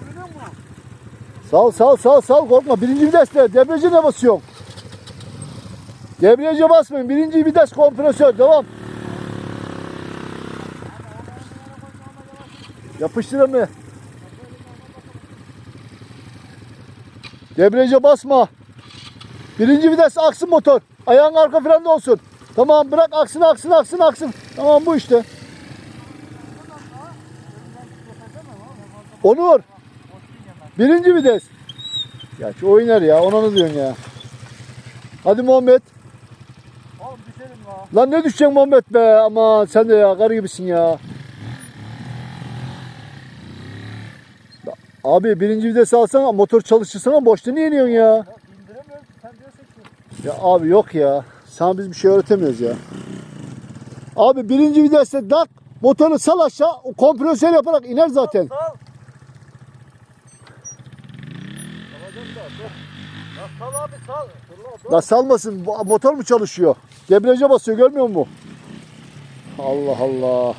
Duyuyor musun? Sal sal sal sal korkma. Birinci viteste debriyaja ne basıyorsun? Debriyaja basmayın. Birinci vites kompresör. Devam. Yapıştır emmi. Debriyaja basma. Birinci vites aksın motor. Ayağın arka frende olsun. Tamam bırak aksın aksın aksın aksın. Tamam bu işte. Onur. Birinci vites. Ya şu oynar ya ona ne diyorsun ya. Hadi Muhammed. Oğlum düşelim la. Lan ne düşeceksin Muhammed be ama sen de ya karı gibisin ya. Abi birinci vites alsana motor çalıştırsana boşta niye iniyorsun ya? Ya. Ya abi yok ya. Sana biz bir şey öğretemiyoruz ya. Abi birinci viteste tak motoru sal aşağı o kompresör yaparak iner zaten. Sal. Sal abi sal. Dur la salmasın motor mu çalışıyor? Debriyaja basıyor görmüyor musun? Allah Allah.